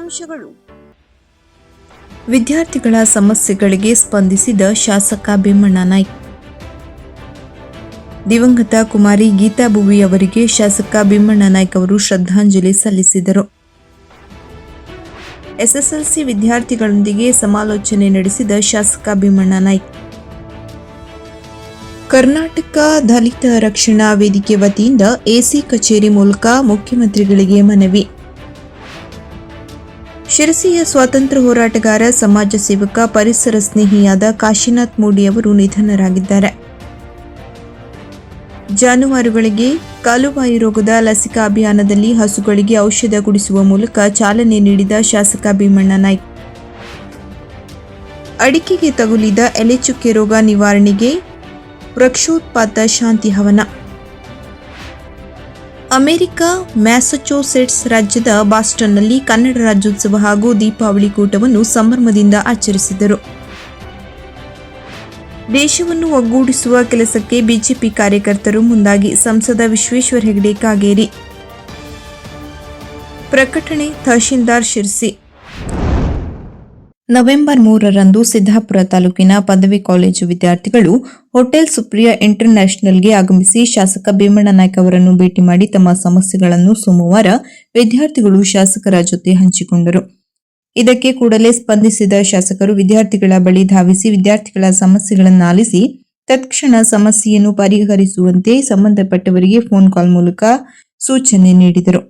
ಮುಖ್ಯಾಂಶಗಳು ವಿದ್ಯಾರ್ಥಿಗಳ ಸಮಸ್ಯೆಗಳಿಗೆ ಸ್ಪಂದಿಸಿದ ಶಾಸಕ ಭೀಮಣ್ಣ ನಾಯ್ಕ್. ದಿವಂಗತ ಕುಮಾರಿ ಗೀತಾ ಭುವಿ ಅವರಿಗೆ ಶಾಸಕ ಭೀಮಣ್ಣ ನಾಯ್ಕ್ ಅವರು ಶ್ರದ್ಧಾಂಜಲಿ ಸಲ್ಲಿಸಿದರು. ಎಸ್ಎಸ್ಎಲ್ಸಿ ವಿದ್ಯಾರ್ಥಿಗಳೊಂದಿಗೆ ಸಮಾಲೋಚನೆ ನಡೆಸಿದ ಶಾಸಕ ಭೀಮಣ್ಣ ನಾಯ್ಕ್. ಕರ್ನಾಟಕ ದಲಿತ ರಕ್ಷಣಾ ವೇದಿಕೆ ವತಿಯಿಂದ ಎಸಿ ಕಚೇರಿ ಮೂಲಕ ಮುಖ್ಯಮಂತ್ರಿಗಳಿಗೆ ಮನವಿ. ಶಿರಸಿಯ ಸ್ವಾತಂತ್ರ್ಯ ಹೋರಾಟಗಾರ, ಸಮಾಜ ಸೇವಕ, ಪರಿಸರ ಸ್ನೇಹಿಯಾದ ಕಾಶಿನಾಥ್ ಮೂಡಿ ಅವರು ನಿಧನರಾಗಿದ್ದಾರೆ. ಜಾನುವಾರುಗಳಿಗೆ ಕಾಲುಬಾಯಿ ರೋಗದ ಲಸಿಕಾ ಅಭಿಯಾನದಲ್ಲಿ ಹಸುಗಳಿಗೆ ಔಷಧ ಕುಡಿಸುವ ಮೂಲಕ ಚಾಲನೆ ನೀಡಿದ ಶಾಸಕ ಭೀಮಣ್ಣ ನಾಯ್ಕ್. ಅಡಿಕೆಗೆ ತಗುಲಿದ ಎಲೆಚುಕ್ಕೆ ರೋಗ ನಿವಾರಣೆಗೆ ವೃಕ್ಷೋತ್ಪಾತ ಶಾಂತಿ ಹವನ. ಅಮೆರಿಕ, ಮ್ಯಾಸಚೋಸೆಟ್ಸ್ ರಾಜ್ಯದ ಬಾಸ್ಟನ್ನಲ್ಲಿ ಕನ್ನಡ ರಾಜ್ಯೋತ್ಸವ ಹಾಗೂ ದೀಪಾವಳಿ ಕೂಟವನ್ನು ಸಂಭ್ರಮದಿಂದ ಆಚರಿಸಿದರು. ದೇಶವನ್ನು ಒಗ್ಗೂಡಿಸುವ ಕೆಲಸಕ್ಕೆ ಬಿಜೆಪಿ ಕಾರ್ಯಕರ್ತರು ಮುಂದಾಗಿ ಸಂಸದ ವಿಶ್ವೇಶ್ವರ ಹೆಗಡೆ ಕಾಗೇರಿ. ಪ್ರಕಟಣೆ ತಹಶೀಲ್ದಾರ್ ಶಿರ್ಸಿ. ನವೆಂಬರ್ ಮೂರರಂದು ಸಿದ್ದಾಪುರ ತಾಲೂಕಿನ ಪದವಿ ಕಾಲೇಜು ವಿದ್ಯಾರ್ಥಿಗಳು ಹೋಟೆಲ್ ಸುಪ್ರಿಯಾ ಇಂಟರ್ ನ್ಯಾಷನಲ್ಗೆ ಆಗಮಿಸಿ ಶಾಸಕ ಭೀಮಣ್ಣ ನಾಯ್ಕ ಅವರನ್ನು ಭೇಟಿ ಮಾಡಿ ತಮ್ಮ ಸಮಸ್ಯೆಗಳನ್ನು ಸೋಮವಾರ ವಿದ್ಯಾರ್ಥಿಗಳು ಶಾಸಕರ ಜೊತೆ ಹಂಚಿಕೊಂಡರು. ಇದಕ್ಕೆ ಕೂಡಲೇ ಸ್ಪಂದಿಸಿದ ಶಾಸಕರು ವಿದ್ಯಾರ್ಥಿಗಳ ಬಳಿ ಧಾವಿಸಿ ವಿದ್ಯಾರ್ಥಿಗಳ ಸಮಸ್ಯೆಗಳನ್ನು ಆಲಿಸಿ ತತ್ಕ್ಷಣ ಸಮಸ್ಯೆಯನ್ನು ಪರಿಹರಿಸುವಂತೆ ಸಂಬಂಧಪಟ್ಟವರಿಗೆ ಫೋನ್ ಕಾಲ್ ಮೂಲಕ ಸೂಚನೆ ನೀಡಿದರು.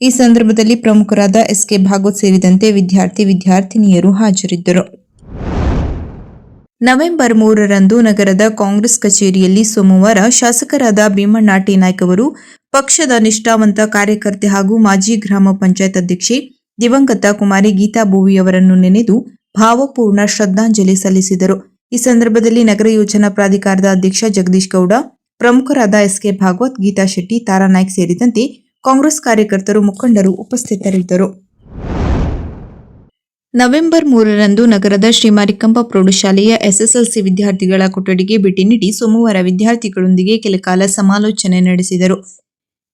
ಈ ಸಂದರ್ಭದಲ್ಲಿ ಪ್ರಮುಖರಾದ ಎಸ್ಕೆ ಭಾಗವತ್ ಸೇರಿದಂತೆ ವಿದ್ಯಾರ್ಥಿ ವಿದ್ಯಾರ್ಥಿನಿಯರು ಹಾಜರಿದ್ದರು. ನವೆಂಬರ್ ಮೂರರಂದು ನಗರದ ಕಾಂಗ್ರೆಸ್ ಕಚೇರಿಯಲ್ಲಿ ಸೋಮವಾರ ಶಾಸಕರಾದ ಭೀಮಣ್ಣ ಟಿ ನಾಯ್ಕ್ ಅವರು, ಪಕ್ಷದ ನಿಷ್ಠಾವಂತ ಕಾರ್ಯಕರ್ತೆ ಹಾಗೂ ಮಾಜಿ ಗ್ರಾಮ ಪಂಚಾಯತ್ ಅಧ್ಯಕ್ಷೆ ದಿವಂಗತ ಕುಮಾರಿ ಗೀತಾ ಭೂವಿ ಅವರನ್ನು ನೆನೆದು ಭಾವಪೂರ್ಣ ಶ್ರದ್ಧಾಂಜಲಿ ಸಲ್ಲಿಸಿದರು. ಈ ಸಂದರ್ಭದಲ್ಲಿ ನಗರ ಯೋಜನಾ ಪ್ರಾಧಿಕಾರದ ಅಧ್ಯಕ್ಷ ಜಗದೀಶ್ ಗೌಡ, ಪ್ರಮುಖರಾದ ಎಸ್ಕೆ ಭಾಗವತ್, ಗೀತಾ ಶೆಟ್ಟಿ, ತಾರಾ ನಾಯ್ಕ್ ಸೇರಿದಂತೆ ಕಾಂಗ್ರೆಸ್ ಕಾರ್ಯಕರ್ತರು, ಮುಖಂಡರು ಉಪಸ್ಥಿತರಿದ್ದರು. ನವೆಂಬರ್ ಮೂರರಂದು ನಗರದ ಶ್ರೀ ಮಾರಿಕಂಬ ಪ್ರೌಢಶಾಲೆಯ ಎಸ್ಎಸ್ಎಲ್ಸಿ ವಿದ್ಯಾರ್ಥಿಗಳ ಕೊಠಡಿಗೆ ಭೇಟಿ ನೀಡಿ ಸೋಮವಾರ ವಿದ್ಯಾರ್ಥಿಗಳೊಂದಿಗೆ ಕೆಲಕಾಲ ಸಮಾಲೋಚನೆ ನಡೆಸಿದರು.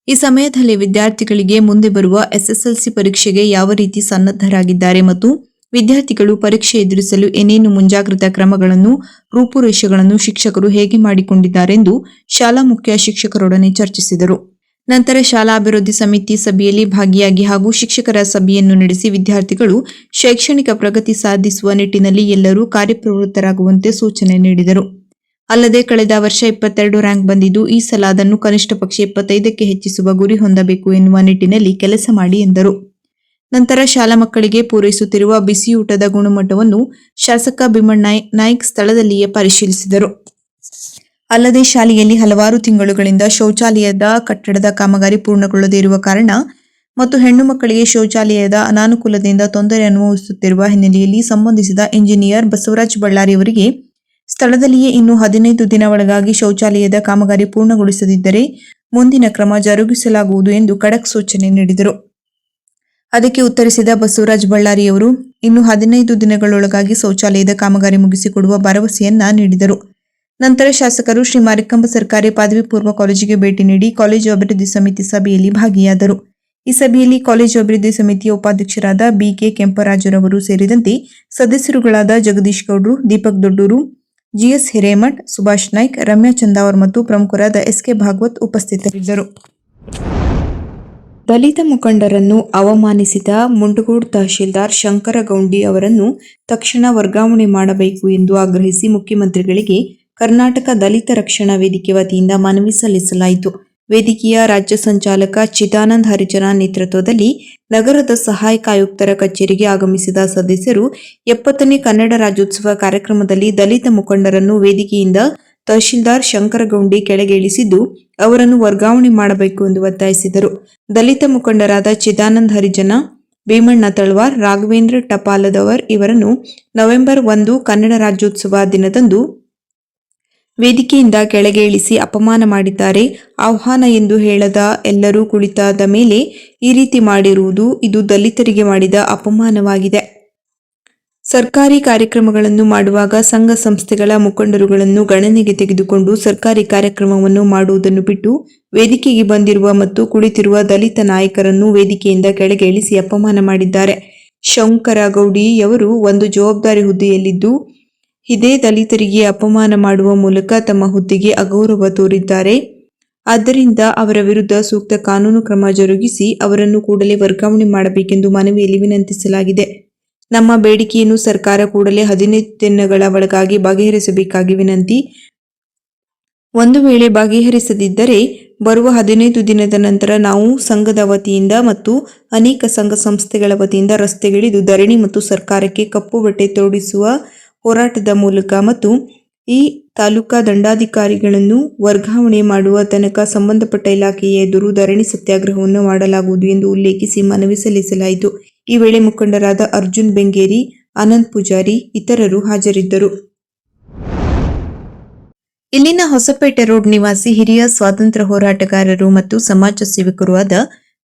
ಈ ಸಮಯದಲ್ಲಿ ವಿದ್ಯಾರ್ಥಿಗಳಿಗೆ ಮುಂದೆ ಬರುವ ಎಸ್ಎಸ್ಎಲ್ಸಿ ಪರೀಕ್ಷೆಗೆ ಯಾವ ರೀತಿ ಸನ್ನದ್ಧರಾಗಿದ್ದಾರೆ ಮತ್ತು ವಿದ್ಯಾರ್ಥಿಗಳು ಪರೀಕ್ಷೆ ಎದುರಿಸಲು ಏನೇನು ಮುಂಜಾಗ್ರತಾ ಕ್ರಮಗಳನ್ನು, ರೂಪುರೇಷೆಗಳನ್ನು ಶಿಕ್ಷಕರು ಹೇಗೆ ಮಾಡಿಕೊಂಡಿದ್ದಾರೆಂದು ಶಾಲಾ ಮುಖ್ಯ ಶಿಕ್ಷಕರೊಡನೆ ಚರ್ಚಿಸಿದರು. ನಂತರ ಶಾಲಾ ಅಭಿವೃದ್ಧಿ ಸಮಿತಿ ಸಭೆಯಲ್ಲಿ ಭಾಗಿಯಾಗಿ ಹಾಗೂ ಶಿಕ್ಷಕರ ಸಭೆಯನ್ನು ನಡೆಸಿ ವಿದ್ಯಾರ್ಥಿಗಳು ಶೈಕ್ಷಣಿಕ ಪ್ರಗತಿ ಸಾಧಿಸುವ ನಿಟ್ಟಿನಲ್ಲಿ ಎಲ್ಲರೂ ಕಾರ್ಯಪ್ರವೃತ್ತರಾಗುವಂತೆ ಸೂಚನೆ ನೀಡಿದರು. ಅಲ್ಲದೆ ಕಳೆದ ವರ್ಷ ಇಪ್ಪತ್ತೆರಡು ರ್ಯಾಂಕ್ ಬಂದಿದ್ದು, ಈ ಸಲ ಅದನ್ನು ಕನಿಷ್ಠ ಪಕ್ಷ ಇಪ್ಪತ್ತೈದಕ್ಕೆ ಹೆಚ್ಚಿಸುವ ಗುರಿ ಹೊಂದಬೇಕು ಎನ್ನುವ ನಿಟ್ಟಿನಲ್ಲಿ ಕೆಲಸ ಮಾಡಿ ಎಂದರು. ನಂತರ ಶಾಲಾ ಮಕ್ಕಳಿಗೆ ಪೂರೈಸುತ್ತಿರುವ ಬಿಸಿಯೂಟದ ಗುಣಮಟ್ಟವನ್ನು ಶಾಸಕ ಭೀಮಣ್ಣ ನಾಯ್ಕ್ ಸ್ಥಳದಲ್ಲಿಯೇ ಪರಿಶೀಲಿಸಿದರು. ಅಲ್ಲದೆ ಶಾಲೆಯಲ್ಲಿ ಹಲವಾರು ತಿಂಗಳುಗಳಿಂದ ಶೌಚಾಲಯದ ಕಟ್ಟಡದ ಕಾಮಗಾರಿ ಪೂರ್ಣಗೊಳ್ಳದೇ ಇರುವ ಕಾರಣ ಮತ್ತು ಹೆಣ್ಣು ಮಕ್ಕಳಿಗೆ ಶೌಚಾಲಯದ ಅನಾನುಕೂಲದಿಂದ ತೊಂದರೆ ಅನುಭವಿಸುತ್ತಿರುವ ಹಿನ್ನೆಲೆಯಲ್ಲಿ ಸಂಬಂಧಿಸಿದ ಇಂಜಿನಿಯರ್ ಬಸವರಾಜ್ ಬಳ್ಳಾರಿ ಅವರಿಗೆ ಸ್ಥಳದಲ್ಲಿಯೇ ಇನ್ನು ಹದಿನೈದು ದಿನ ಒಳಗಾಗಿ ಶೌಚಾಲಯದ ಕಾಮಗಾರಿ ಪೂರ್ಣಗೊಳಿಸದಿದ್ದರೆ ಮುಂದಿನ ಕ್ರಮ ಜರುಗಿಸಲಾಗುವುದು ಎಂದು ಖಡಕ್ ಸೂಚನೆ ನೀಡಿದರು. ಅದಕ್ಕೆ ಉತ್ತರಿಸಿದ ಬಸವರಾಜ್ ಬಳ್ಳಾರಿಯವರು ಇನ್ನು ಹದಿನೈದು ದಿನಗಳೊಳಗಾಗಿ ಶೌಚಾಲಯದ ಕಾಮಗಾರಿ ಮುಗಿಸಿಕೊಡುವ ಭರವಸೆಯನ್ನ ನೀಡಿದರು. ನಂತರ ಶಾಸಕರು ಶ್ರೀ ಮಾರಿಕಂಬ ಸರ್ಕಾರಿ ಪದವಿ ಪೂರ್ವ ಕಾಲೇಜಿಗೆ ಭೇಟಿ ನೀಡಿ ಕಾಲೇಜು ಅಭಿವೃದ್ಧಿ ಸಮಿತಿ ಸಭೆಯಲ್ಲಿ ಭಾಗಿಯಾದರು. ಈ ಸಭೆಯಲ್ಲಿ ಕಾಲೇಜು ಅಭಿವೃದ್ಧಿ ಸಮಿತಿಯ ಉಪಾಧ್ಯಕ್ಷರಾದ ಬಿಕೆ ಕೆಂಪರಾಜರವರು ಸೇರಿದಂತೆ ಸದಸ್ಯರುಗಳಾದ ಜಗದೀಶ್ ಗೌಡ್ರು, ದೀಪಕ್ ದೊಡ್ಡೂರು, ಜಿಎಸ್ ಹಿರೇಮಠ್, ಸುಭಾಷ್ ನಾಯ್ಕ್, ರಮ್ಯಾ ಚಂದಾವರ್ ಮತ್ತು ಪ್ರಮುಖರಾದ ಎಸ್ಕೆ ಭಾಗವತ್ ಉಪಸ್ಥಿತರಿದ್ದರು. ದಲಿತ ಮುಖಂಡರನ್ನು ಅವಮಾನಿಸಿದ ಮುಂಡಗೋಡ್ ತಹಶೀಲ್ದಾರ್ ಶಂಕರ ಗೌಂಡಿ ಅವರನ್ನು ತಕ್ಷಣ ವರ್ಗಾವಣೆ ಮಾಡಬೇಕು ಎಂದು ಆಗ್ರಹಿಸಿ ಮುಖ್ಯಮಂತ್ರಿಗಳಿಗೆ ಕರ್ನಾಟಕ ದಲಿತ ರಕ್ಷಣಾ ವೇದಿಕೆ ವತಿಯಿಂದ ಮನವಿ ಸಲ್ಲಿಸಲಾಯಿತು. ವೇದಿಕೆಯ ರಾಜ್ಯ ಸಂಚಾಲಕ ಚಿದಾನಂದ್ ಹರಿಜನ ನೇತೃತ್ವದಲ್ಲಿ ನಗರದ ಸಹಾಯಕ ಆಯುಕ್ತರ ಕಚೇರಿಗೆ ಆಗಮಿಸಿದ ಸದಸ್ಯರು ಎಪ್ಪತ್ತನೇ ಕನ್ನಡ ರಾಜ್ಯೋತ್ಸವ ಕಾರ್ಯಕ್ರಮದಲ್ಲಿ ದಲಿತ ಮುಖಂಡರನ್ನು ವೇದಿಕೆಯಿಂದ ತಹಶೀಲ್ದಾರ್ ಶಂಕರಗೌಂಡಿ ಕೆಳಗೆ ಇಳಿಸಿದ್ದು ಅವರನ್ನು ವರ್ಗಾವಣೆ ಮಾಡಬೇಕು ಎಂದು ಒತ್ತಾಯಿಸಿದರು. ದಲಿತ ಮುಖಂಡರಾದ ಚಿದಾನಂದ್ ಹರಿಜನ, ಭೀಮಣ್ಣ ತಳ್ವಾರ್, ರಾಘವೇಂದ್ರ ಟಪಾಲದವರ್ ಇವರನ್ನು ನವೆಂಬರ್ ಒಂದು ಕನ್ನಡ ರಾಜ್ಯೋತ್ಸವ ದಿನದಂದು ವೇದಿಕೆಯಿಂದ ಕೆಳಗೆ ಇಳಿಸಿ ಅಪಮಾನ ಮಾಡಿದ್ದಾರೆ. ಆಹ್ವಾನ ಎಂದು ಹೇಳದ ಎಲ್ಲರೂ ಕುಳಿತಾದ ಮೇಲೆ ಈ ರೀತಿ ಮಾಡಿರುವುದು ಇದು ದಲಿತರಿಗೆ ಮಾಡಿದ ಅಪಮಾನವಾಗಿದೆ. ಸರ್ಕಾರಿ ಕಾರ್ಯಕ್ರಮಗಳನ್ನು ಮಾಡುವಾಗ ಸಂಘ ಸಂಸ್ಥೆಗಳ ಮುಖಂಡರುಗಳನ್ನು ಗಣನೆಗೆ ತೆಗೆದುಕೊಂಡು ಸರ್ಕಾರಿ ಕಾರ್ಯಕ್ರಮವನ್ನು ಮಾಡುವುದನ್ನು ಬಿಟ್ಟು ವೇದಿಕೆಗೆ ಬಂದಿರುವ ಮತ್ತು ಕುಳಿತಿರುವ ದಲಿತ ನಾಯಕರನ್ನು ವೇದಿಕೆಯಿಂದ ಕೆಳಗೆ ಇಳಿಸಿ ಅಪಮಾನ ಮಾಡಿದ್ದಾರೆ. ಶಂಕರ ಗೌಡಿಯವರು ಒಂದು ಜವಾಬ್ದಾರಿ ಹುದ್ದೆಯಲ್ಲಿದ್ದು ಇದೇ ದಲಿತರಿಗೆ ಅಪಮಾನ ಮಾಡುವ ಮೂಲಕ ತಮ್ಮ ಹುದ್ದೆಗೆ ಅಗೌರವ ತೋರಿದ್ದಾರೆ. ಆದ್ದರಿಂದ ಅವರ ವಿರುದ್ಧ ಸೂಕ್ತ ಕಾನೂನು ಕ್ರಮ ಜರುಗಿಸಿ ಅವರನ್ನು ಕೂಡಲೇ ವರ್ಗಾವಣೆ ಮಾಡಬೇಕೆಂದು ಮನವಿಯಲ್ಲಿ ವಿನಂತಿಸಲಾಗಿದೆ. ನಮ್ಮ ಬೇಡಿಕೆಯನ್ನು ಸರ್ಕಾರ ಕೂಡಲೇ ಹದಿನೈದು ದಿನಗಳ ಒಳಗಾಗಿ ಬಗೆಹರಿಸಬೇಕಾಗಿ ವಿನಂತಿ. ಒಂದು ವೇಳೆ ಬಗೆಹರಿಸದಿದ್ದರೆ ಬರುವ ಹದಿನೈದು ದಿನದ ನಂತರ ನಾವು ಸಂಘದ ವತಿಯಿಂದ ಮತ್ತು ಅನೇಕ ಸಂಘ ಸಂಸ್ಥೆಗಳ ವತಿಯಿಂದ ರಸ್ತೆಗಿಳಿದು ಧರಣಿ ಮತ್ತು ಸರ್ಕಾರಕ್ಕೆ ಕಪ್ಪು ಬಟ್ಟೆ ತೋಡಿಸುವ ಹೋರಾಟದ ಮೂಲಕ ಮತ್ತು ಈ ತಾಲೂಕಾ ದಂಡಾಧಿಕಾರಿಗಳನ್ನು ವರ್ಗಾವಣೆ ಮಾಡುವ ತನಕ ಸಂಬಂಧಪಟ್ಟ ಇಲಾಖೆಯ ಎದುರು ಧರಣಿ ಸತ್ಯಾಗ್ರಹವನ್ನು ಮಾಡಲಾಗುವುದು ಎಂದು ಉಲ್ಲೇಖಿಸಿ ಮನವಿ ಸಲ್ಲಿಸಲಾಯಿತು. ಈ ವೇಳೆ ಮುಖಂಡರಾದ ಅರ್ಜುನ್ ಬೆಂಗೇರಿ ಆನಂದ್ ಪೂಜಾರಿ ಇತರರು ಹಾಜರಿದ್ದರು. ಇಲ್ಲಿನ ಹೊಸಪೇಟೆ ರೋಡ್ ನಿವಾಸಿ ಹಿರಿಯ ಸ್ವಾತಂತ್ರ್ಯ ಹೋರಾಟಗಾರರು ಮತ್ತು ಸಮಾಜ ಸೇವಕರು ಆದ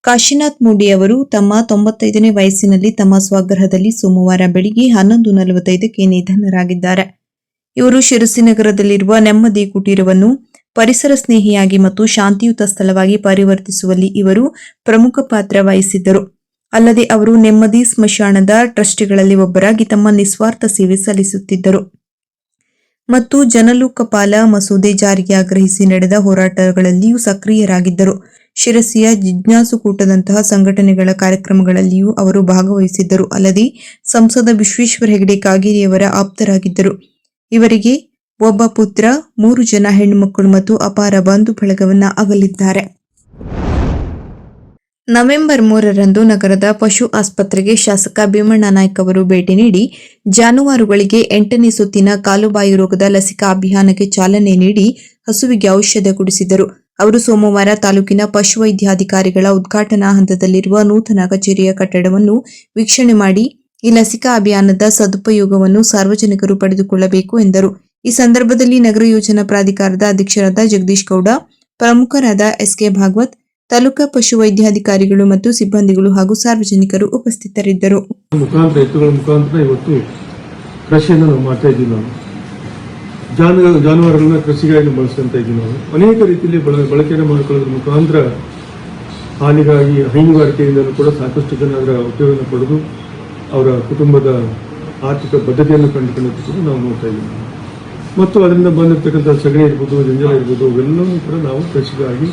ಕಾಶಿನಾಥ್ ಮೂಡಿ ಅವರು ತಮ್ಮ ತೊಂಬತ್ತೈದನೇ ವಯಸ್ಸಿನಲ್ಲಿ ತಮ್ಮ ಸ್ವಗೃಹದಲ್ಲಿ ಸೋಮವಾರ ಬೆಳಿಗ್ಗೆ ಹನ್ನೊಂದು ನಲವತ್ತೈದಕ್ಕೆ ನಿಧನರಾಗಿದ್ದಾರೆ. ಇವರು ಶಿರಸಿನಗರದಲ್ಲಿರುವ ನೆಮ್ಮದಿ ಕುಟೀರವನ್ನು ಪರಿಸರ ಸ್ನೇಹಿಯಾಗಿ ಮತ್ತು ಶಾಂತಿಯುತ ಸ್ಥಳವಾಗಿ ಪರಿವರ್ತಿಸುವಲ್ಲಿ ಇವರು ಪ್ರಮುಖ ಪಾತ್ರ ವಹಿಸಿದ್ದರು. ಅಲ್ಲದೆ ಅವರು ನೆಮ್ಮದಿ ಸ್ಮಶಾನದ ಟ್ರಸ್ಟಿಗಳಲ್ಲಿ ಒಬ್ಬರಾಗಿ ತಮ್ಮ ನಿಸ್ವಾರ್ಥ ಸೇವೆ ಸಲ್ಲಿಸುತ್ತಿದ್ದರು. ಮತ್ತು ಜನಲೋಕಪಾಲ ಮಸೂದೆ ಜಾರಿಗೆ ಆಗ್ರಹಿಸಿ ನಡೆದ ಹೋರಾಟಗಳಲ್ಲಿಯೂ ಸಕ್ರಿಯರಾಗಿದ್ದರು. ಶಿರಸಿಯ ಜಿಜ್ಞಾಸು ಕೂಟದಂತಹ ಸಂಘಟನೆಗಳ ಕಾರ್ಯಕ್ರಮಗಳಲ್ಲಿಯೂ ಅವರು ಭಾಗವಹಿಸಿದ್ದರು. ಅಲ್ಲದೆ ಸಂಸದ ವಿಶ್ವೇಶ್ವರ ಹೆಗಡೆ ಕಾಗೇರಿಯವರ ಆಪ್ತರಾಗಿದ್ದರು. ಇವರಿಗೆ ಒಬ್ಬ ಪುತ್ರ, ಮೂರು ಜನ ಹೆಣ್ಣುಮಕ್ಕಳು ಮತ್ತು ಅಪಾರ ಬಂಧು ಬಳಗವನ್ನ ಅಗಲಿದ್ದಾರೆ. ನವೆಂಬರ್ ಮೂರರಂದು ನಗರದ ಪಶು ಆಸ್ಪತ್ರೆಗೆ ಶಾಸಕ ಭೀಮಣ್ಣ ನಾಯ್ಕ ಅವರು ಭೇಟಿ ನೀಡಿ, ಜಾನುವಾರುಗಳಿಗೆ ಎಂಟನೇ ಸುತ್ತಿನ ಕಾಲುಬಾಯಿ ರೋಗದ ಲಸಿಕಾ ಅಭಿಯಾನಕ್ಕೆ ಚಾಲನೆ ನೀಡಿ ಹಸುವಿಗೆ ಔಷಧ ಕುಡಿಸಿದರು. ಅವರು ಸೋಮವಾರ ತಾಲೂಕಿನ ಪಶುವೈದ್ಯಾಧಿಕಾರಿಗಳ ಉದ್ಘಾಟನಾ ಹಂತದಲ್ಲಿರುವ ನೂತನ ಕಚೇರಿಯ ಕಟ್ಟಡವನ್ನು ವೀಕ್ಷಣೆ ಮಾಡಿ, ಈ ಲಸಿಕಾ ಅಭಿಯಾನದ ಸದುಪಯೋಗವನ್ನು ಸಾರ್ವಜನಿಕರು ಪಡೆದುಕೊಳ್ಳಬೇಕು ಎಂದರು. ಈ ಸಂದರ್ಭದಲ್ಲಿ ನಗರ ಯೋಜನಾ ಪ್ರಾಧಿಕಾರದ ಅಧ್ಯಕ್ಷರಾದ ಜಗದೀಶ್ ಗೌಡ, ಪ್ರಮುಖರಾದ ಎಸ್ಕೆ ಭಾಗವತ್, ತಾಲೂಕಾ ಪಶುವೈದ್ಯಾಧಿಕಾರಿಗಳು ಮತ್ತು ಸಿಬ್ಬಂದಿಗಳು ಹಾಗೂ ಸಾರ್ವಜನಿಕರು ಉಪಸ್ಥಿತರಿದ್ದರು. ಮುಖಾಂತರ ಇವತ್ತು ಕೃಷಿಯನ್ನು ನಾವು ಮಾಡ್ತಾ ಇದ್ದೀವಿ ನಾವು. ಜಾನು, ಜಾನುವಾರುಗಳನ್ನ ಕೃಷಿಗಾಗಿ ಬಳಸ್ಕೊಂತ ಇದ್ದೀವಿ ನಾವು. ಅನೇಕ ರೀತಿಯಲ್ಲಿ ಬಳ ಬಳಕೆಯನ್ನು ಮಾಡಿಕೊಳ್ಳೋದ್ರ ಮುಖಾಂತರ ಹಾಲಿಗಾಗಿ, ಹೈನುಗಾರಿಕೆಯಿಂದಲೂ ಕೂಡ ಸಾಕಷ್ಟು ಜನ ಅದರ ಉಪಯೋಗವನ್ನು ಪಡೆದು ಅವರ ಕುಟುಂಬದ ಆರ್ಥಿಕ ಬದ್ಧತೆಯನ್ನು ಕಂಡುಕೊಳ್ಳೋದು ಕೂಡ ನಾವು ನೋಡ್ತಾ ಇದ್ದೀವಿ. ಮತ್ತು ಅದರಿಂದ ಬಂದಿರತಕ್ಕಂಥ ಸಗಣಿ ಇರ್ಬೋದು, ಜಂಜಲ ಇರ್ಬೋದು ಅವೆಲ್ಲವೂ ಕೂಡ ನಾವು ಕೃಷಿಗಾಗಿ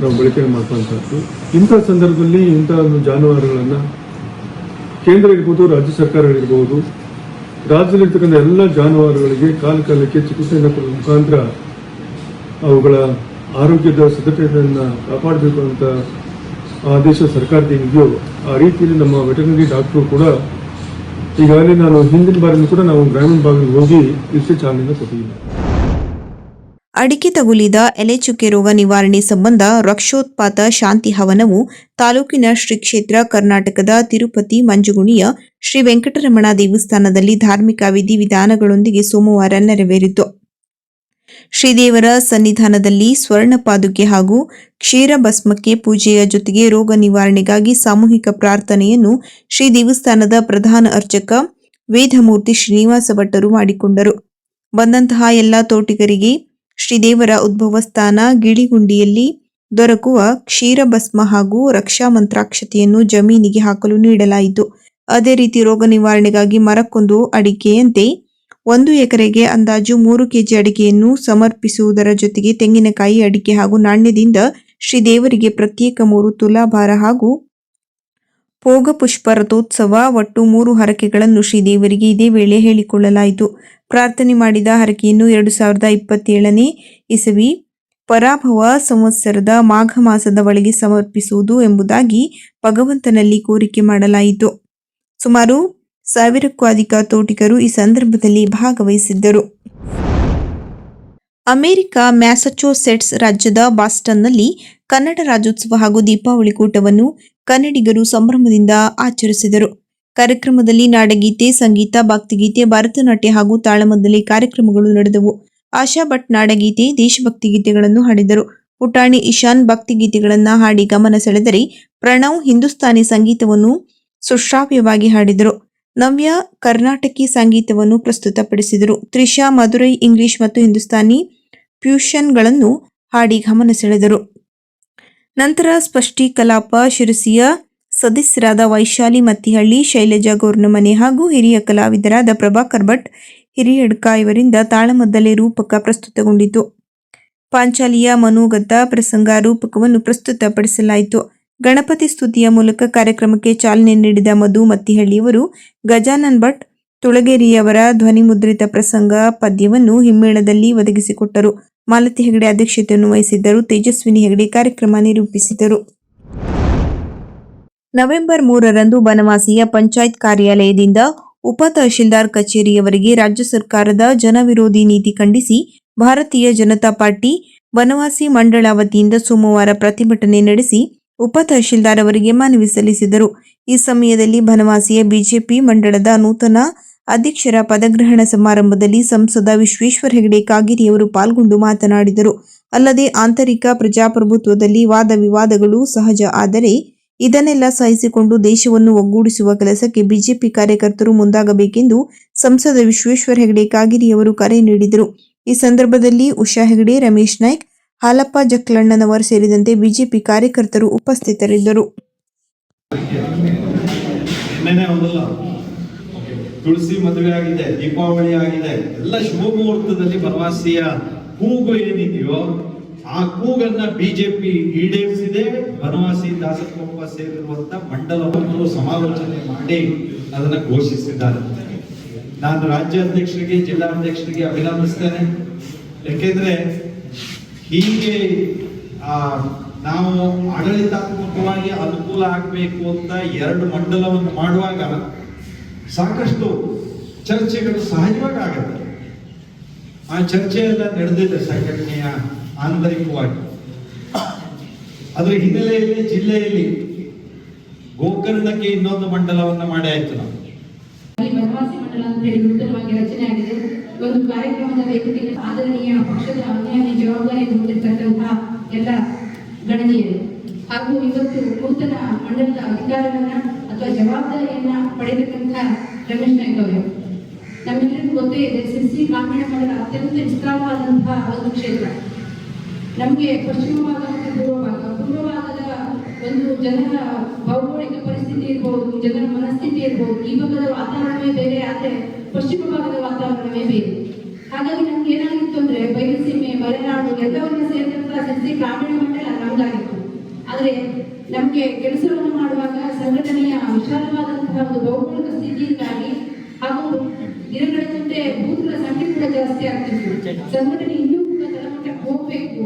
ನಾವು ಬಳಕೆ ಮಾಡ್ತಕ್ಕಂಥದ್ದು ಇಂಥ ಸಂದರ್ಭದಲ್ಲಿ ಇಂಥ ಒಂದು ಜಾನುವಾರುಗಳನ್ನು ಕೇಂದ್ರ ಇರ್ಬೋದು, ರಾಜ್ಯ ಸರ್ಕಾರಗಳಿರ್ಬೋದು ರಾಜ್ಯದಲ್ಲಿರ್ತಕ್ಕಂಥ ಎಲ್ಲ ಜಾನುವಾರುಗಳಿಗೆ ಕಾಲ ಕಾಲಕ್ಕೆ ಚಿಕಿತ್ಸೆಯನ್ನು ಕೊಡುವ ಮುಖಾಂತರ ಅವುಗಳ ಆರೋಗ್ಯದ ಸಿದ್ಧತೆಯನ್ನು ಕಾಪಾಡಬೇಕು ಅಂತ ಆದೇಶ ಸರ್ಕಾರದ ಏನಿದೆಯೋ ಆ ರೀತಿಯಲ್ಲಿ ನಮ್ಮ ವೆಟರ್ನರಿ ಡಾಕ್ಟರು ಕೂಡ ಈಗಾಗಲೇ ನಾನು ಹಿಂದಿನ ಬಾರಿನೂ ಕೂಡ ನಾವು ಗ್ರಾಮೀಣ ಭಾಗಕ್ಕೆ ಹೋಗಿ ಇಷ್ಟೇ ಚಾಲನೆಯನ್ನು ಕೊಟ್ಟಿದ್ದೀನಿ ಅಡಿಕೆ ತಗುಲಿದ ಎಲೆಚುಕ್ಕೆ ರೋಗ ನಿವಾರಣೆ ಸಂಬಂಧ ರಕ್ಷೋತ್ಪಾತ ಶಾಂತಿ ಹವನವು ತಾಲೂಕಿನ ಶ್ರೀ ಕ್ಷೇತ್ರ ಕರ್ನಾಟಕದ ತಿರುಪತಿ ಮಂಜುಗುಣಿಯ ಶ್ರೀ ವೆಂಕಟರಮಣ ದೇವಸ್ಥಾನದಲ್ಲಿ ಧಾರ್ಮಿಕ ವಿಧಿವಿಧಾನಗಳೊಂದಿಗೆ ಸೋಮವಾರ ನೆರವೇರಿತು. ಶ್ರೀದೇವರ ಸನ್ನಿಧಾನದಲ್ಲಿ ಸ್ವರ್ಣ ಪಾದುಕೆ ಹಾಗೂ ಕ್ಷೀರ ಭಸ್ಮಕ್ಕೆ ಪೂಜೆಯ ಜೊತೆಗೆ ರೋಗ ನಿವಾರಣೆಗಾಗಿ ಸಾಮೂಹಿಕ ಪ್ರಾರ್ಥನೆಯನ್ನು ಶ್ರೀ ದೇವಸ್ಥಾನದ ಪ್ರಧಾನ ಅರ್ಚಕ ವೇದಮೂರ್ತಿ ಶ್ರೀನಿವಾಸ ಭಟ್ಟರು ಮಾಡಿಕೊಂಡರು. ಬಂದಂತಹ ಎಲ್ಲ ತೋಟಿಗರಿಗೆ ಶ್ರೀದೇವರ ಉದ್ಭವ ಸ್ಥಾನ ಗಿಳಿಗುಂಡಿಯಲ್ಲಿ ದೊರಕುವ ಕ್ಷೀರಭಸ್ಮ ಹಾಗೂ ರಕ್ಷಾ ಮಂತ್ರಾಕ್ಷತೆಯನ್ನು ಜಮೀನಿಗೆ ಹಾಕಲು ನೀಡಲಾಯಿತು. ಅದೇ ರೀತಿ ರೋಗ ನಿವಾರಣೆಗಾಗಿ ಮರಕ್ಕೊಂದು ಅಡಿಕೆಯಂತೆ ಒಂದು ಎಕರೆಗೆ ಅಂದಾಜು ಮೂರು ಕೆಜಿ ಅಡಿಕೆಯನ್ನು ಸಮರ್ಪಿಸುವುದರ ಜೊತೆಗೆ ತೆಂಗಿನಕಾಯಿ ಅಡಿಕೆ ಹಾಗೂ ನಾಣ್ಯದಿಂದ ಶ್ರೀದೇವರಿಗೆ ಪ್ರತ್ಯೇಕ ಮೂರು ತುಲಾಭಾರ ಹಾಗೂ ಭೋಗ ಪುಷ್ಪ ರಥೋತ್ಸವ ಒಟ್ಟು ಮೂರು ಹರಕೆಗಳನ್ನು ಶ್ರೀದೇವರಿಗೆ ಇದೇ ವೇಳೆ ಹೇಳಿಕೊಳ್ಳಲಾಯಿತು. ಪ್ರಾರ್ಥನೆ ಮಾಡಿದ ಹರಕೆಯನ್ನು ಎರಡು ಸಾವಿರದ ಇಪ್ಪತ್ತೇಳನೇ ಇಸವಿ ಪರಾಭವ ಸಂವತ್ಸರದ ಮಾಘ ಮಾಸದ ಒಳಗೆ ಸಮರ್ಪಿಸುವುದು ಎಂಬುದಾಗಿ ಭಗವಂತನಲ್ಲಿ ಕೋರಿಕೆ ಮಾಡಲಾಯಿತು. ಸುಮಾರು ಸಾವಿರಕ್ಕೂ ಅಧಿಕ ತೋಟಿಕರು ಈ ಸಂದರ್ಭದಲ್ಲಿ ಭಾಗವಹಿಸಿದ್ದರು. ಅಮೆರಿಕ ಮ್ಯಾಸಚೂಸೆಟ್ಸ್ ರಾಜ್ಯದ ಬಾಸ್ಟನ್ನಲ್ಲಿ ಕನ್ನಡ ರಾಜ್ಯೋತ್ಸವ ಹಾಗೂ ದೀಪಾವಳಿ ಕೂಟವನ್ನು ಕನ್ನಡಿಗರು ಸಂಭ್ರಮದಿಂದ ಆಚರಿಸಿದರು. ಕಾರ್ಯಕ್ರಮದಲ್ಲಿ ನಾಡಗೀತೆ, ಸಂಗೀತ, ಭಕ್ತಿಗೀತೆ, ಭರತನಾಟ್ಯ ಹಾಗೂ ತಾಳಮದ್ದಲೆ ಕಾರ್ಯಕ್ರಮಗಳು ನಡೆದವು. ಆಶಾ ಭಟ್ ನಾಡಗೀತೆ, ದೇಶಭಕ್ತಿ ಗೀತೆಗಳನ್ನು ಹಾಡಿದರು. ಪುಟಾಣಿ ಇಶಾನ್ ಭಕ್ತಿಗೀತೆಗಳನ್ನು ಹಾಡಿ ಗಮನ ಸೆಳೆದರೆ ಪ್ರಣವ್ ಹಿಂದೂಸ್ತಾನಿ ಸಂಗೀತವನ್ನು ಸುಶ್ರಾವ್ಯವಾಗಿ ಹಾಡಿದರು. ನವ್ಯ ಕರ್ನಾಟಕಿ ಸಂಗೀತವನ್ನು ಪ್ರಸ್ತುತಪಡಿಸಿದರು. ತ್ರಿಷಾ, ಮಧುರೈ, ಇಂಗ್ಲಿಷ್ ಮತ್ತು ಹಿಂದೂಸ್ತಾನಿ ಫ್ಯೂಷನ್ಗಳನ್ನು ಹಾಡಿ ಗಮನ ಸೆಳೆದರು. ನಂತರ ಸ್ಪಷ್ಟಿ ಕಲಾಪ, ಶಿರಸಿಯ ಸದಸ್ಯರಾದ ವೈಶಾಲಿ ಮತ್ತಿಹಳ್ಳಿ, ಶೈಲಜಾ ಗೌರ್ನಮನೆ ಹಾಗೂ ಹಿರಿಯ ಕಲಾವಿದರಾದ ಪ್ರಭಾಕರ್ ಭಟ್ ಹಿರಿಯಡ್ಕ ಇವರಿಂದ ತಾಳಮದ್ದಲೆ ರೂಪಕ ಪ್ರಸ್ತುತಗೊಂಡಿತು. ಪಾಂಚಾಲಿಯ ಮನೋಗತ ಪ್ರಸಂಗ ರೂಪಕವನ್ನು ಪ್ರಸ್ತುತಪಡಿಸಲಾಯಿತು. ಗಣಪತಿ ಸ್ತುತಿಯ ಮೂಲಕ ಕಾರ್ಯಕ್ರಮಕ್ಕೆ ಚಾಲನೆ ನೀಡಿದ ಮಧು ಮತ್ತಿಹಳ್ಳಿಯವರು ಗಜಾನನ್ ಭಟ್, ತುಳಗೇರಿಯವರ ಧ್ವನಿಮುದ್ರಿತ ಪ್ರಸಂಗ ಪದ್ಯವನ್ನು ಹಿಮ್ಮೇಳದಲ್ಲಿ ಒದಗಿಸಿಕೊಟ್ಟರು. ಮಾಲತಿ ಹೆಗಡೆ ಅಧ್ಯಕ್ಷತೆಯನ್ನು ವಹಿಸಿದ್ದರು. ತೇಜಸ್ವಿನಿ ಹೆಗಡೆ ಕಾರ್ಯಕ್ರಮ ನಿರೂಪಿಸಿದರು. ನವೆಂಬರ್ ಮೂರರಂದು ಬನವಾಸಿಯ ಪಂಚಾಯತ್ ಕಾರ್ಯಾಲಯದಿಂದ ಉಪ ತಹಶೀಲ್ದಾರ್ ಕಚೇರಿಯವರೆಗೆ ರಾಜ್ಯ ಸರ್ಕಾರದ ಜನವಿರೋಧಿ ನೀತಿ ಖಂಡಿಸಿ ಭಾರತೀಯ ಜನತಾ ಪಾರ್ಟಿ ಬನವಾಸಿ ಮಂಡಳ ವತಿಯಿಂದ ಸೋಮವಾರ ಪ್ರತಿಭಟನೆ ನಡೆಸಿ ಉಪ ತಹಶೀಲ್ದಾರ್ ಅವರಿಗೆ ಮನವಿ ಸಲ್ಲಿಸಿದರು. ಈ ಸಮಯದಲ್ಲಿ ಬನವಾಸಿಯ ಬಿಜೆಪಿ ಮಂಡಳದ ನೂತನ ಅಧ್ಯಕ್ಷರ ಪದಗ್ರಹಣ ಸಮಾರಂಭದಲ್ಲಿ ಸಂಸದ ವಿಶ್ವೇಶ್ವರ ಹೆಗಡೆ ಕಾಗೇರಿಯವರು ಪಾಲ್ಗೊಂಡು ಮಾತನಾಡಿದರು. ಅಲ್ಲದೆ ಆಂತರಿಕ ಪ್ರಜಾಪ್ರಭುತ್ವದಲ್ಲಿ ವಾದ ವಿವಾದಗಳು ಸಹಜ ಆದರೆ ಇದನ್ನೆಲ್ಲ ಸಹಿಸಿಕೊಂಡು ದೇಶವನ್ನು ಒಗ್ಗೂಡಿಸುವ ಕೆಲಸಕ್ಕೆ ಬಿಜೆಪಿ ಕಾರ್ಯಕರ್ತರು ಮುಂದಾಗಬೇಕೆಂದು ಸಂಸದ ವಿಶ್ವೇಶ್ವರ ಹೆಗಡೆ ಕಾಗೇರಿಯವರು ಕರೆ ನೀಡಿದರು. ಈ ಸಂದರ್ಭದಲ್ಲಿ ಉಷಾ ಹೆಗಡೆ, ರಮೇಶ್ ನಾಯ್ಕ್, ಹಾಲಪ್ಪ ಜಕ್ಲಣ್ಣನವರು ಸೇರಿದಂತೆ ಬಿಜೆಪಿ ಕಾರ್ಯಕರ್ತರು ಉಪಸ್ಥಿತರಿದ್ದರು. ತುಳಸಿ ಮದುವೆ ಆಗಿದೆ, ದೀಪಾವಳಿ ಆಗಿದೆ. ಎಲ್ಲ ಶುಭ ಮುಹೂರ್ತದಲ್ಲಿ ಪ್ರವಾಸಿಯ ಹೂಗು ಏನಿದೆಯೋ ಆ ಕೂಗನ್ನ ಬಿಜೆಪಿ ಈಡೇರಿಸಿದೆ. ಬನವಾಸಿ ದಾಸಕೊಪ್ಪ ಸೇರಿರುವಂತ ಮಂಡಲವನ್ನು ಸಮಾಲೋಚನೆ ಮಾಡಿ ಅದನ್ನ ಘೋಷಿಸಿದ್ದಾರೆ. ನಾನು ರಾಜ್ಯಾಧ್ಯಕ್ಷರಿಗೆ ಜಿಲ್ಲಾಧ್ಯಕ್ಷರಿಗೆ ಅಭಿನಂದಿಸ್ತೇನೆ. ಯಾಕೆಂದ್ರೆ ಹೀಗೆ ಆ, ನಾವು ಆಡಳಿತಾತ್ಮಕವಾಗಿ ಅನುಕೂಲ ಆಗಬೇಕು ಅಂತ ಎರಡು ಮಂಡಲವನ್ನು ಮಾಡುವಾಗ ಸಾಕಷ್ಟು ಚರ್ಚೆಗಳು ಸಹಜವಾಗಿ ಆಗುತ್ತೆ. ಆ ಚರ್ಚೆ ಎಲ್ಲ ನಡೆದಿದೆ ಸಂಘಟನೆಯ ಆಂತರಿಕವಾಗಿ. ಅದರ ಹಿನ್ನೆಲೆಯಲ್ಲಿ ಜಿಲ್ಲೆಯಲ್ಲಿ ಗೋಕರ್ಣಕ್ಕೆ ಇನ್ನೊಂದು ಮಂಡಲವನ್ನು ಮಾಡಿ ಆಯ್ತು ನಾವು. ಬನವಾಸಿ ಮಂಡಲ ಅಂತ ಹೇಳಿ ನೂತನವಾಗಿ ರಚನೆ ಆಗಿದೆ. ಒಂದು ಕಾರ್ಯಕ್ರಮದ ವೇದಿಕೆಗೆ ಆದರಣೀಯ ಪಕ್ಷದ ಅನ್ಯಾಯ ಜವಾಬ್ದಾರಿ ಹೊಂದಿರತಕ್ಕಂತಹ ಎಲ್ಲ ಗಣನೀಯರು ಹಾಗೂ ಇವತ್ತು ನೂತನ ಮಂಡಲದ ಅಧಿಕಾರವನ್ನ ಅಥವಾ ಜವಾಬ್ದಾರಿಯನ್ನ ಪಡೆಯತಕ್ಕಂತಹ ರಮೇಶ್ ನಾಯ್ಕ ಅವರು. ನಮ್ಮೆಲ್ಲರಿಗೂ ಗೊತ್ತೇ ಇದೆ, ಸಿಸಿ ಗ್ರಾಮೀಣ ಮಂಡಲ ಅತ್ಯಂತ ವಿಸ್ತಾರವಾದಂತಹ ಒಂದು ಕ್ಷೇತ್ರ. ನಮಗೆ ಪಶ್ಚಿಮ ಭಾಗ ಮತ್ತು ಪೂರ್ವ ಭಾಗ. ಒಂದು ಜನರ ಭೌಗೋಳಿಕ ಪರಿಸ್ಥಿತಿ ಇರ್ಬೋದು, ಜನರ ಮನಸ್ಥಿತಿ ಇರ್ಬೋದು, ಈ ಭಾಗದ ವಾತಾವರಣವೇ ಬೇರೆ, ಆದರೆ ಪಶ್ಚಿಮ ಭಾಗದ ವಾತಾವರಣವೇ ಬೇರೆ. ಹಾಗಾಗಿ ನಮ್ಗೆ ಏನಾಗಿತ್ತು ಅಂದ್ರೆ ಬಯಲುಸೀಮೆ ಮಲೆನಾಡು ಎಲ್ಲವನ್ನ ಸೇರಿದಂತಹ ಸಿಸಿ ಗ್ರಾಮೀಣ ಮಂಡಲ ನಮ್ದಾಗಿತ್ತು. ಆದ್ರೆ ನಮ್ಗೆ ಕೆಲಸವನ್ನು ಮಾಡುವಾಗ ಸಂಘಟನೆಯ ವಿಶಾಲವಾದಂತಹ ಒಂದು ಭೌಗೋಳಿಕ ಸ್ಥಿತಿಯಿಂದಾಗಿ ಹಾಗೂ ದಿನಗಳೆದಂತೆ ಬೂತ್ಗಳ ಸಂಖ್ಯೆ ಕೂಡ ಜಾಸ್ತಿ ಆಗ್ತಿತ್ತು. ಸಂಘಟನೆ ಇನ್ನೂ ಕೂಡ ತಳಮಟ್ಟಕ್ಕೆ ಹೋಗ್ಬೇಕು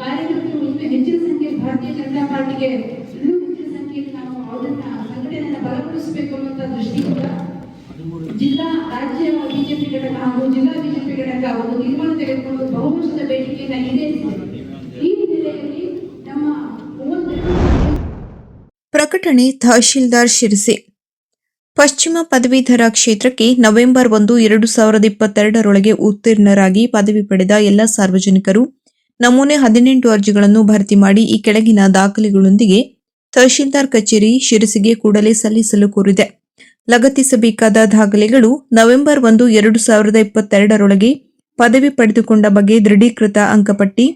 ಕಾರ್ಯಕರ್ತರು ಇನ್ನೂ ಹೆಚ್ಚಿನ ಸಂಖ್ಯೆಯಲ್ಲಿ ಭಾರತೀಯ ಸಂಖ್ಯೆಯಲ್ಲಿ ನಾವು ಅವರನ್ನ ಸಂಘಟನೆಯನ್ನು ಬಲಗೊಳಿಸಬೇಕು ಅನ್ನುವಂಥ ದೃಷ್ಟಿಯಿಂದ ಜಿಲ್ಲಾ, ರಾಜ್ಯ ಬಿಜೆಪಿ ಘಟಕ ಹಾಗೂ ಜಿಲ್ಲಾ ಬಿಜೆಪಿ ಘಟಕ ಒಂದು ತೀರ್ಮಾನ ತೆಗೆದುಕೊಂಡು ಬಹುವರ್ಷದ ಬೇಡಿಕೆಯನ್ನು ಈಡೇರಿಸಿದೆ. ಈ ಹಿನ್ನೆಲೆಯಲ್ಲಿ ನಮ್ಮ ಪ್ರಕಟಣೆ ತಹಶೀಲ್ದಾರ್ ಶಿರಸಿ. ಪಶ್ಚಿಮ ಪದವೀಧರ ಕ್ಷೇತ್ರಕ್ಕೆ ನವೆಂಬರ್ ಒಂದು, ಎರಡು ಸಾವಿರದ ಇಪ್ಪತ್ತೆರಡರೊಳಗೆ ಉತ್ತೀರ್ಣರಾಗಿ ಪದವಿ ಪಡೆದ ಎಲ್ಲ ಸಾರ್ವಜನಿಕರು ನಮೂನೆ ಹದಿನೆಂಟು ಅರ್ಜಿಗಳನ್ನು ಭರ್ತಿ ಮಾಡಿ ಈ ಕೆಳಗಿನ ದಾಖಲೆಗಳೊಂದಿಗೆ ತಹಶೀಲ್ದಾರ್ ಕಚೇರಿ ಶಿರಸಿಗೆ ಕೂಡಲೇ ಸಲ್ಲಿಸಲು ಕೋರಿದೆ. ಲಗತ್ತಿಸಬೇಕಾದ ದಾಖಲೆಗಳು ನವೆಂಬರ್ ಒಂದು, ಎರಡು ಸಾವಿರದ ಇಪ್ಪತ್ತೆರಡರೊಳಗೆ ಪದವಿ ಪಡೆದುಕೊಂಡ ಬಗ್ಗೆ ದೃಢೀಕೃತ ಅಂಕಪಟ್ಟಿ,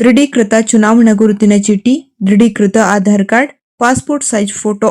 ದೃಢೀಕೃತ ಚುನಾವಣಾ ಗುರುತಿನ ಚೀಟಿ, ದೃಢೀಕೃತ Aadhaar card, passport size photo.